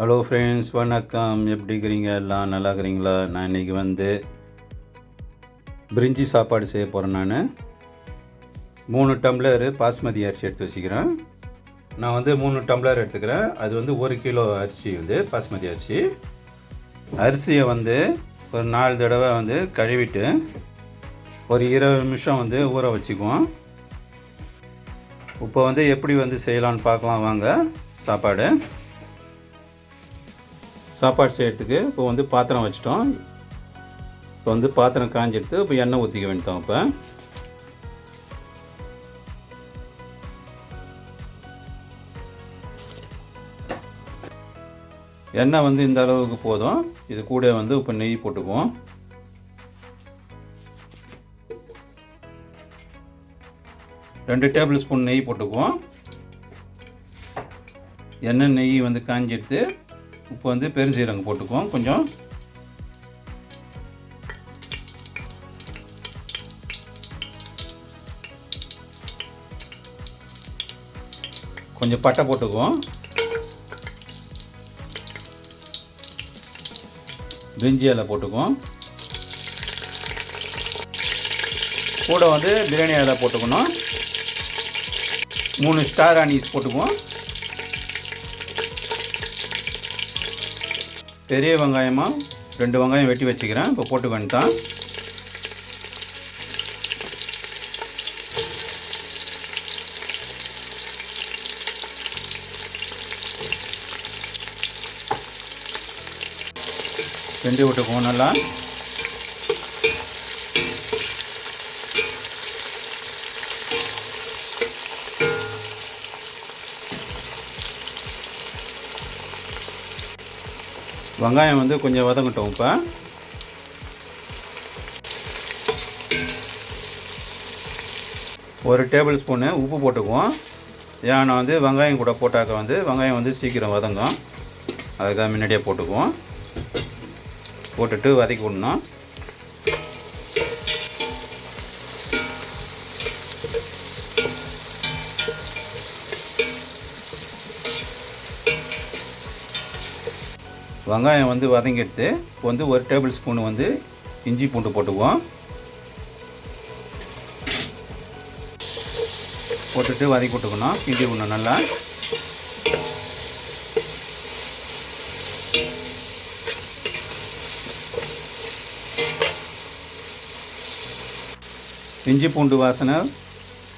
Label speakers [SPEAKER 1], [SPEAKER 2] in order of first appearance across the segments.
[SPEAKER 1] Hello friends வணக்கம். எப்படி இருக்கிறீங்க? எல்லாம் நல்லா இருக்கிறீங்களா? நான் இன்றைக்கி வந்து பிரிஞ்சி சாப்பாடு செய்ய போகிறேன் நான். மூணு டம்ளர் பாஸ்மதி அரிசி எடுத்து வச்சுக்கிறேன். நான் வந்து மூணு டம்ளர் எடுத்துக்கிறேன். அது வந்து ஒரு கிலோ அரிசி வந்து பாஸ்மதி அரிசி. அரிசியை வந்து ஒரு நாலு தடவை வந்து கழுவிட்டு ஒரு இருபது நிமிஷம் வந்து ஊற வச்சுக்குவோம். இப்போ வந்து எப்படி வந்து செய்யலான்னு பார்க்கலாம். வாங்க சாப்பாடு. சாப்பாடு செய்கிறதுக்கு இப்போ வந்து பாத்திரம் வச்சிட்டோம். இப்போ வந்து பாத்திரம் காஞ்செடுத்து இப்போ எண்ணெய் ஊற்றிக்க வேண்டிட்டோம் இப்போ. எண்ணெய் வந்து இந்த அளவுக்கு போதும். இது கூட வந்து இப்போ நெய் போட்டுக்குவோம். ரெண்டு டேபிள் ஸ்பூன் நெய் போட்டுக்குவோம். எண்ணெய் நெய் வந்து காஞ்சிடுத்து இப்போ வந்து பெருஞ்சீரகம் போட்டுக்குவோம். கொஞ்சம். கொஞ்சம் பட்டை போட்டுக்குவோம். பிரிஞ்சி இலை போட்டுக்குவோம். கூட வந்து பிரியாணி இலை போட்டுக்கணும். மூணு ஸ்டார் அனீஸ் போட்டுக்குவோம். பெரிய வெங்காயமாக ரெண்டு வெங்காயம் வெட்டி வச்சுக்கிறேன். இப்போ போட்டு வேண்டாம் வெண்டி விட்டுக்குவோம் நல்லா. வெங்காயம் வந்து கொஞ்சம் வதங்கட்டும் இப்போ. ஒரு டேபிள் ஸ்பூனு உப்பு போட்டுக்குவோம். ஏன்னா வந்து வெங்காயம் கூட போட்டாக்க வந்து வெங்காயம் வந்து சீக்கிரம் வதங்கும். அதுக்காக முன்னாடியே போட்டுக்குவோம். போட்டுட்டு வதக்கி விடணும். வெங்காயம் வந்து வதங்கிட்டு வந்து ஒரு டேபிள் ஸ்பூன் வந்து இஞ்சி பூண்டு போட்டுக்குவோம். போட்டுட்டு வதக்கி விட்டுக்கணும் கிண்டி பூண்டு நல்லா. இஞ்சி பூண்டு வாசனை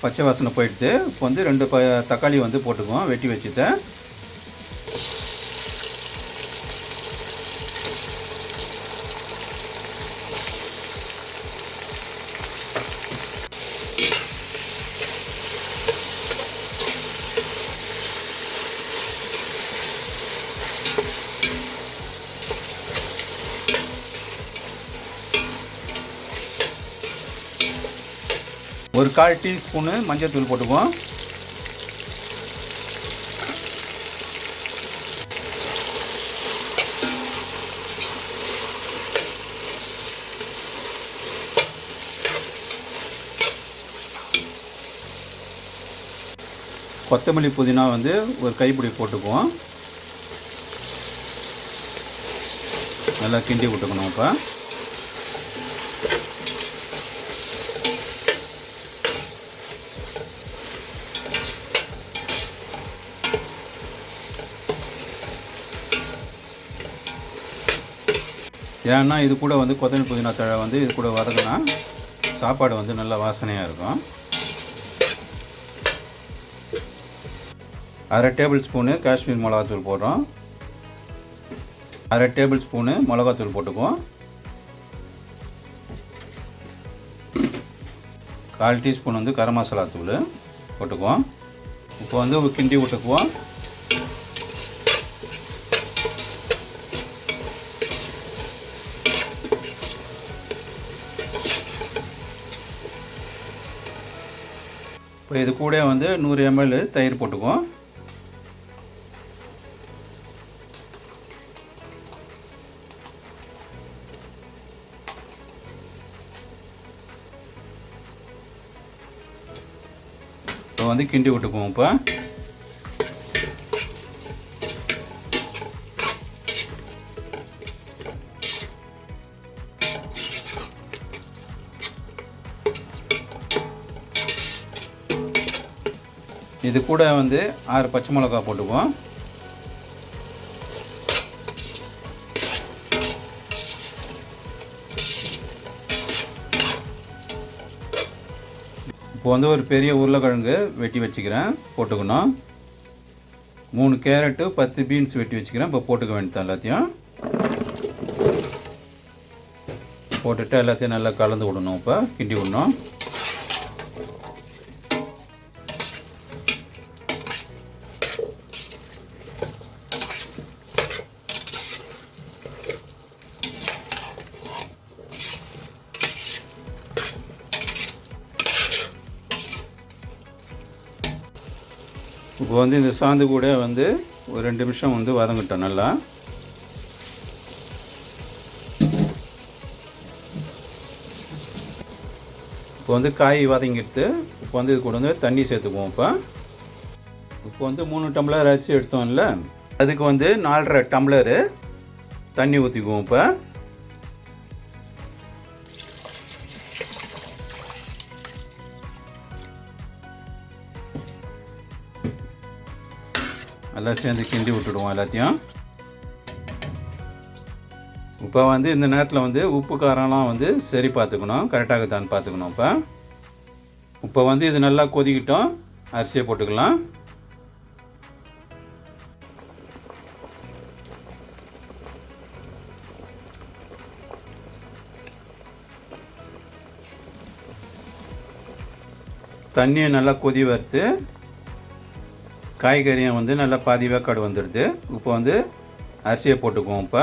[SPEAKER 1] பச்சை வாசனை போயிடுது இப்போ வந்து ரெண்டு ப தக்காளி வந்து போட்டுக்குவோம் வெட்டி வச்சுட்டேன் ஒரு கால் டீஸ்பூனு மஞ்சள் தூள் போட்டுக்குவோம். கொத்தமல்லி புதினா வந்து ஒரு கைப்பிடி போட்டுக்குவோம். நல்லா கிண்டி விட்டுக்கணும் இப்போ ஏன்னா இது கூட வந்து கொத்தமல்லி புதினா தழை வந்து இது கூட வதங்கினா சாப்பாடு வந்து நல்ல வாசனையாக இருக்கும். அரை டேபிள் ஸ்பூனு காஷ்மீர் மிளகாத்தூள் போடுறோம். அரை டேபிள் ஸ்பூனு மிளகாத்தூள் போட்டுக்குவோம். கால் டீஸ்பூன் வந்து கரம் மசாலா தூள் போட்டுக்குவோம். இப்போ வந்து கிண்டி விட்டுக்குவோம். இப்போ இது கூட வந்து நூறு எம்எல் தயிர் போட்டுக்குவோம். இப்போ வந்து கிண்டி விட்டுக்குவோம் இப்போ. இது கூட வந்து ஆறு பச்சை மிளகா போட்டுக்குவோம். இப்போ வந்து ஒரு பெரிய உருளைக்கிழங்கு வெட்டி வச்சுக்கிறேன் போட்டுக்கணும். மூணு கேரட்டு பத்து பீன்ஸ் வெட்டி வச்சுக்கிறேன் இப்போ போட்டுக்க வேண்டியது எல்லாத்தையும். போட்டுட்டு எல்லாத்தையும் நல்லா கலந்து விடணும் இப்போ கிண்டி விடணும். இப்போ வந்து இந்த சாந்து கூட வந்து ஒரு ரெண்டு நிமிஷம் வந்து வதங்கிட்டோம் நல்லா. இப்போ வந்து காய் வதங்கிட்டு இப்போ வந்து இது கூட வந்து தண்ணி சேர்த்துக்குவோம் இப்போ. இப்போ வந்து மூணு டம்ளர் அரிசி எடுத்தோம்ல அதுக்கு வந்து நாலரை டம்ளரு தண்ணி ஊற்றிக்குவோம் இப்போ. நல்லா சேர்ந்து கிண்டி விட்டுடுவோம் எல்லாத்தையும். இப்போ வந்து இந்த நேரத்தில் வந்து உப்பு காரம்லாம் வந்து சரி பார்த்துக்கணும். கரெக்டாக பார்த்துக்கணும் இப்போ. இப்போ வந்து இது நல்லா கொதிக்கிட்டோம். அரிசியை போட்டுக்கலாம். தண்ணியை நல்லா கொதி வறுத்து காய்கறியும் வந்து நல்லா பாதி வேக்காடு வந்துடுது. இப்போ வந்து அரிசியை போட்டுக்குவோம் இப்போ.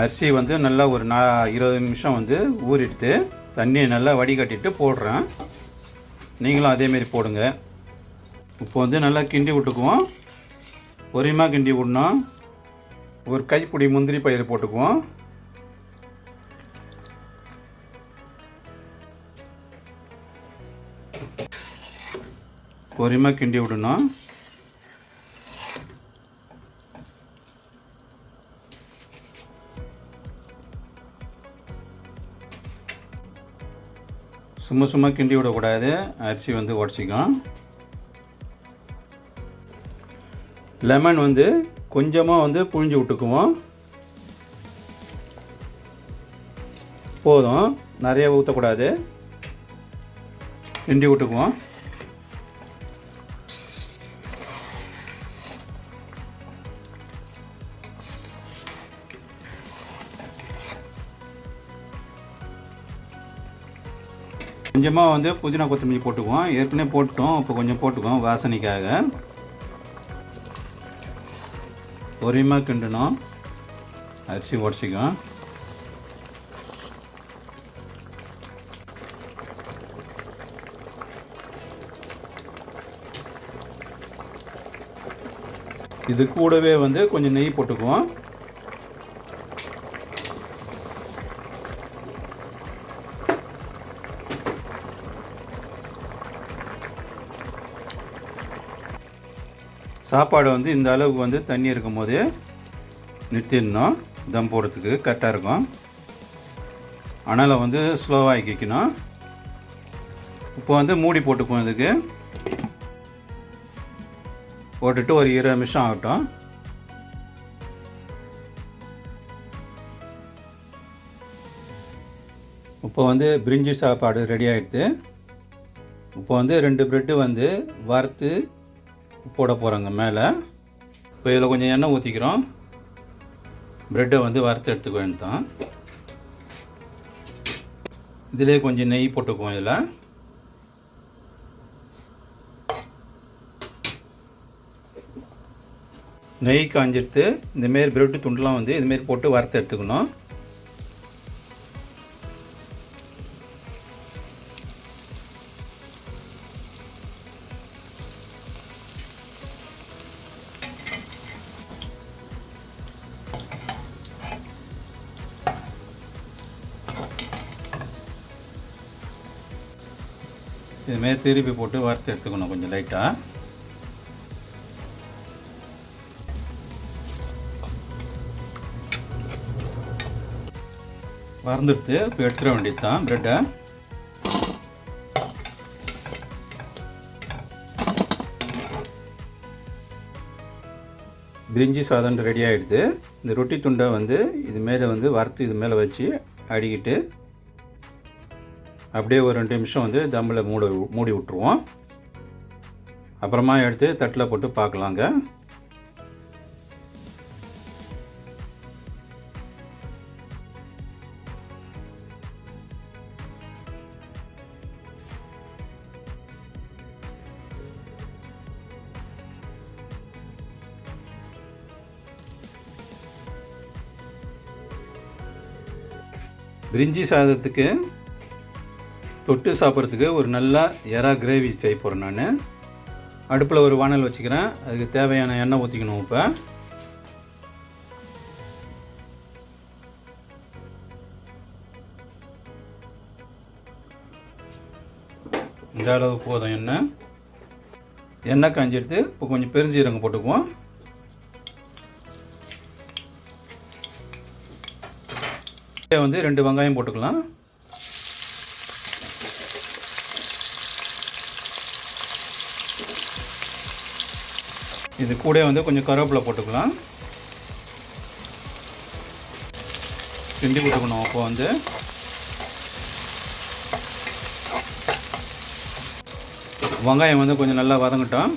[SPEAKER 1] அரிசி வந்து நல்லா ஒரு நா இருபது நிமிஷம் வந்து ஊறிடுத்து தண்ணியை நல்லா வடிகட்டிட்டு போடுறேன். நீங்களும் அதேமாரி போடுங்க. இப்போ வந்து நல்லா கிண்டி விட்டுக்குவோம். பொரியமாக கிண்டி விடணும். ஒரு கைப்பிடி முந்திரி பயிர் போட்டுக்குவோம். பொரியமாக கிண்டி விடணும். சும்மா சும்மா கிண்டி விடக்கூடாது. அரிசி வந்து உடச்சிக்கும். லெமன் வந்து கொஞ்சமாக வந்து புழிஞ்சு விட்டுக்குவோம். போதும். நிறைய ஊற்றக்கூடாது கிண்டி விட்டுக்குவோம். கொஞ்சமாக வந்து புதினா கொத்தமல்லி போட்டுக்குவோம். ஏற்கனவே போட்டுட்டோம். இப்போ கொஞ்சம் போட்டுக்குவோம். வாசனைக்காக. பொரியமாக கிண்டணும் அரிசி உடச்சிக்கும் இது கூடவே வந்து கொஞ்சம் நெய் போட்டுக்குவோம். சாப்பாடு வந்து இந்த அளவுக்கு வந்து தண்ணி இருக்கும் போது நிறுத்திடணும். தம் போடுறதுக்கு கரெக்டாக இருக்கும். அனலை வந்து ஸ்லோவாக ஆக்கிக்கணும் இப்போ வந்து மூடி போட்டுக்குவோம் இதுக்கு. போட்டுட்டு ஒரு இருபது நிமிஷம் ஆகட்டும். இப்போ வந்து பிரிஞ்சி சாப்பாடு ரெடி ஆகிடுது இப்போ வந்து ரெண்டு ப்ரெட்டு வந்து வறுத்து போட போகிறோங்க மேலே. இப்போ இதில் கொஞ்சம் எண்ணெய் ஊற்றிக்கிறோம் ப்ரெட்டை வந்து வறுத்து எடுத்துக்க வேண்டியதான் இதிலே கொஞ்சம் நெய் போட்டுக்குவோம் இதில். நெய் காஞ்சிடுத்து இந்தமாரி ப்ரெட்டு துண்டுலாம் வந்து இதுமாரி போட்டு வறுத்து எடுத்துக்கணும். இதுமாரி திருப்பி போட்டு வறுத்து எடுத்துக்கணும் கொஞ்சம் லைட்டாக வறந்துடுத்து இப்போ எடுத்துட வேண்டியது தான் ப்ரெட்டை பிரிஞ்சி சாதம் ரெடி ஆகிடுது இந்த ரொட்டி துண்டை வந்து இது மேலே வந்து வறுத்து இது மேலே வச்சு அடிக்கிட்டு அப்படியே ஒரு ரெண்டு நிமிஷம் வந்து தம்மில் மூட மூடி விட்ருவோம் அப்புறமா எடுத்து தட்டில் போட்டு பார்க்கலாங்க. பிரிஞ்சி சாதத்துக்கு தொட்டு சாப்பிட்றதுக்கு ஒரு நல்லா எறா கிரேவி செய்ய போகிறேன் நான். அடுப்பில் ஒரு வானல் வச்சுக்கிறேன். அதுக்கு தேவையான எண்ணெய் ஊற்றிக்கணும் இப்போ. இந்த அளவு போதும் எண்ணெய். எண்ணெய் காஞ்சிடுத்து இப்போ கொஞ்சம் பெருஞ்சீரகம் போட்டுக்குவோம். வந்து ரெண்டு வெங்காயம் போட்டுக்கலாம். இது கூட வந்து கொஞ்சம் கருவேப்பிலை போட்டுக்கலாம். கிண்டி போட்டுக்கணும் அப்போ வந்து. வெங்காயம் வந்து கொஞ்சம் நல்லா வதங்கட்டும்.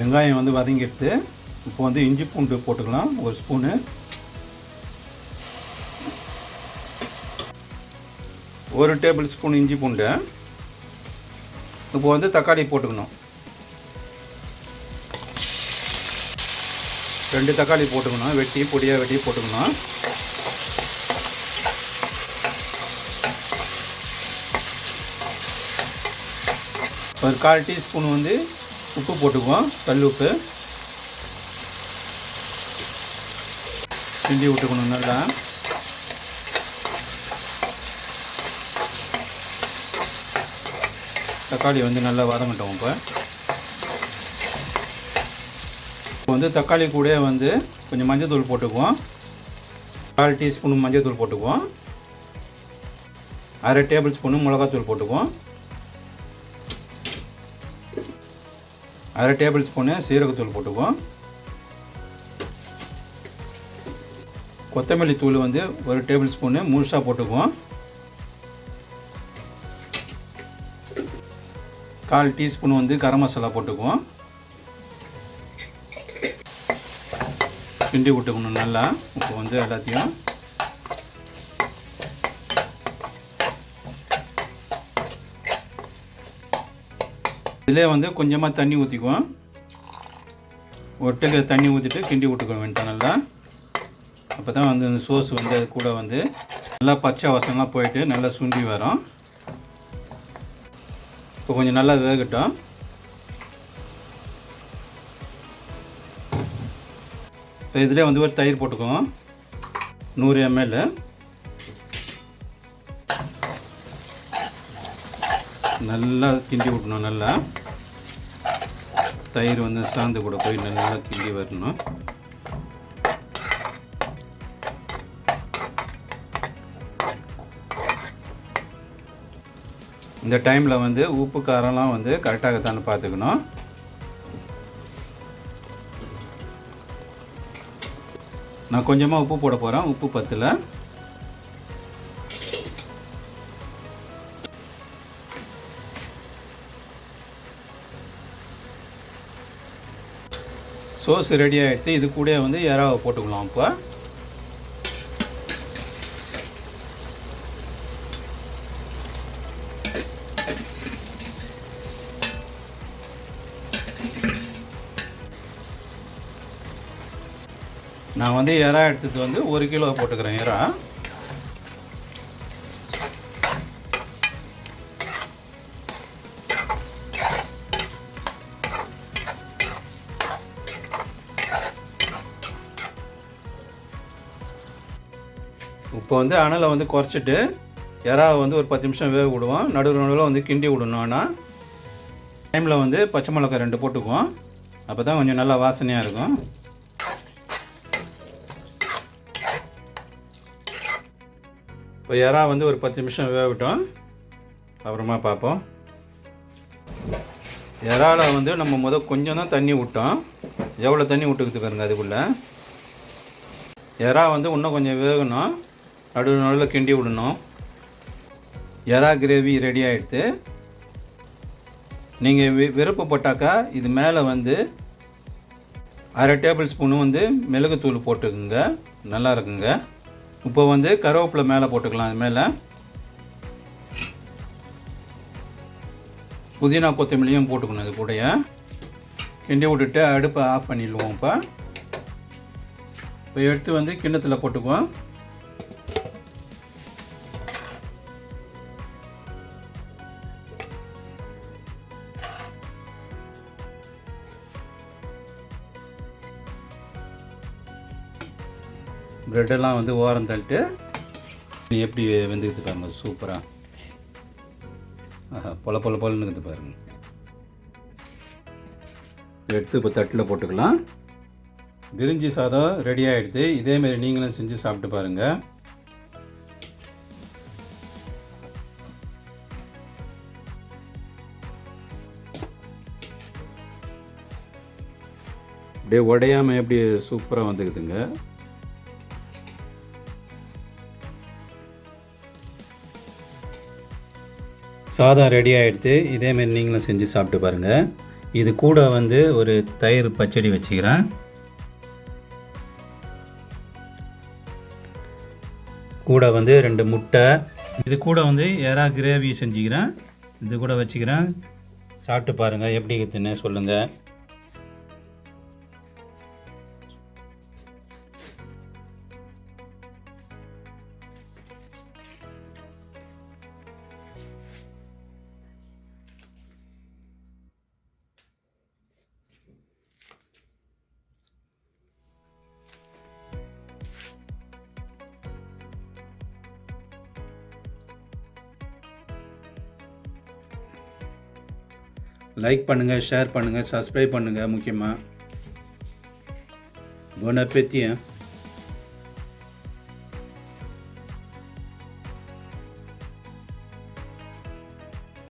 [SPEAKER 1] வெங்காயம் வந்து வதங்கிட்டு இப்போ வந்து இஞ்சி பூண்டு போட்டுக்கலாம் ஒரு ஸ்பூனு. ஒரு டேபிள் ஸ்பூன் இஞ்சி பூண்டு. இப்போ வந்து தக்காளி போட்டுக்கணும். ரெண்டு தக்காளி போட்டுக்கணும். வெட்டி பொடியாக வெட்டி போட்டுக்கணும். ஒரு கால் டீஸ்பூன் வந்து உப்பு போட்டுக்குவோம். கல் உப்பு. கிண்டி விட்டுக்கணும் நல்லா. தக்காளி வந்து நல்லா வதங்கட்டும் இப்போ இப்போ வந்து தக்காளி கூட வந்து கொஞ்சம் மஞ்சள் தூள் போட்டுக்குவோம். கால் டீஸ்பூன் மஞ்சள் தூள் போட்டுக்குவோம். அரை டேபிள் ஸ்பூனு மிளகாத்தூள் போட்டுக்குவோம். அரை டேபிள் ஸ்பூனு சீரகத்தூள் போட்டுக்குவோம். கொத்தமல்லி தூள் வந்து ஒரு டேபிள் ஸ்பூனு முழுசாக போட்டுக்குவோம். கால் டீஸ்பூன் வந்து கரம் மசாலா போட்டுக்குவோம். கிண்டி விட்டுக்கணும் நல்லா. இப்போ வந்து எல்லாத்தையும் இதிலே வந்து கொஞ்சமாக தண்ணி ஊற்றிக்குவோம் ஒட்டுக்கு தண்ணி ஊற்றிட்டு கிண்டி விட்டுக்க வேண்டாம் நல்லா. அப்போ தான் வந்து அந்த சோஸ் வந்து அது கூட வந்து நல்லா பச்சை வாசம்லாம் போயிட்டு நல்லா சுண்டி வரும். இப்போ கொஞ்சம் நல்லா வேகட்டும். இப்போ இதிலே வந்து ஒரு தயிர் போட்டுக்கோங்க. நூறு எம்எல் நல்லா கிண்டி விட்டணும் நல்லா. தயிர் வந்து சாந்து கூட போய் நல்லா கிண்டி வரணும். இந்த டைமில் வந்து உப்பு காரம்லாம் வந்து கரெக்டாகத்தானே பார்த்துக்கணும். நான் கொஞ்சமாக உப்பு போட போகிறேன் உப்பு பத்தில். சோஸ் ரெடி ஆகிடுத்து இது கூட வந்து இறாவை போட்டுக்கலாம் இப்போ நான் வந்து இறா எடுத்தது வந்து ஒரு கிலோ போட்டுக்கிறேன் இறா இப்போ வந்து அனலை வந்து குறைச்சிட்டு இறாவை வந்து ஒரு பத்து நிமிஷம் வேக விடுவோம். நடுவில் நடுவில் வந்து கிண்டி விடணும் ஆனால் டைமில் வந்து பச்சை மிளகாய் ரெண்டு போட்டுக்குவோம். அப்போ தான் கொஞ்சம் நல்லா வாசனையாக இருக்கும். இப்போ இறா வந்து ஒரு பத்து நிமிஷம் வேகட்டும் அப்புறமா பார்ப்போம். இறால வந்து நம்ம முத கொஞ்சம் தான் தண்ணி விட்டோம் எவ்வளோ தண்ணி விட்டுக்குது பாருங்க அதுக்குள்ளே. இறா வந்து இன்னும் கொஞ்சம் வேகணும். நடுவு நடுவில் கிண்டி விடணும். எறா கிரேவி ரெடி ஆகிடுது நீங்கள் வி விருப்பப்பட்டாக்கா இது மேலே வந்து அரை டேபிள் ஸ்பூனு வந்து மிளகுத்தூள் போட்டுக்குங்க. நல்லா இருக்குங்க. இப்போ வந்து கருவேப்பிலை மேலே போட்டுக்கலாம் அது மேலே. புதினா கொத்தமல்லியும் போட்டுக்கணும் இது கூடயே. கிண்டி விட்டுட்டு அடுப்பை ஆஃப் பண்ணிடுவோம் இப்போ. இப்போ எடுத்து வந்து கிண்ணத்தில் போட்டுக்குவோம். ப்ரெட்டெல்லாம் வந்து ஓரம் தள்ளிட்டு நீ எப்படி வெந்துக்குது பாருங்க சூப்பராக ஆஹா பொல பொல பொலன்னு இருக்குது பாருங்கள் எடுத்து இப்போ தட்டில் போட்டுக்கலாம். விரிஞ்சி சாதம் ரெடி ஆகிடுது இதேமாரி நீங்களும் செஞ்சு சாப்பிட்டு பாருங்கள் அப்படியே உடையாமல் எப்படி சூப்பராக வந்துக்குதுங்க சாதம் ரெடி ஆகிடுது இதேமாரி நீங்களும் செஞ்சு சாப்பிட்டு பாருங்கள் இது கூட வந்து ஒரு தயிர் பச்சடி வச்சுக்கிறேன். கூட வந்து ரெண்டு முட்டை. இது கூட வந்து எறா கிரேவி செஞ்சுக்கிறேன். இது கூட வச்சுக்கிறேன். சாப்பிட்டு பாருங்கள் எப்படி இருக்குதுன்னு சொல்லுங்கள் லைக் பண்ணுங்கள் ஷேர் பண்ணுங்கள் சப்ஸ்கிரைப் பண்ணுங்கள் முக்கியமாக போன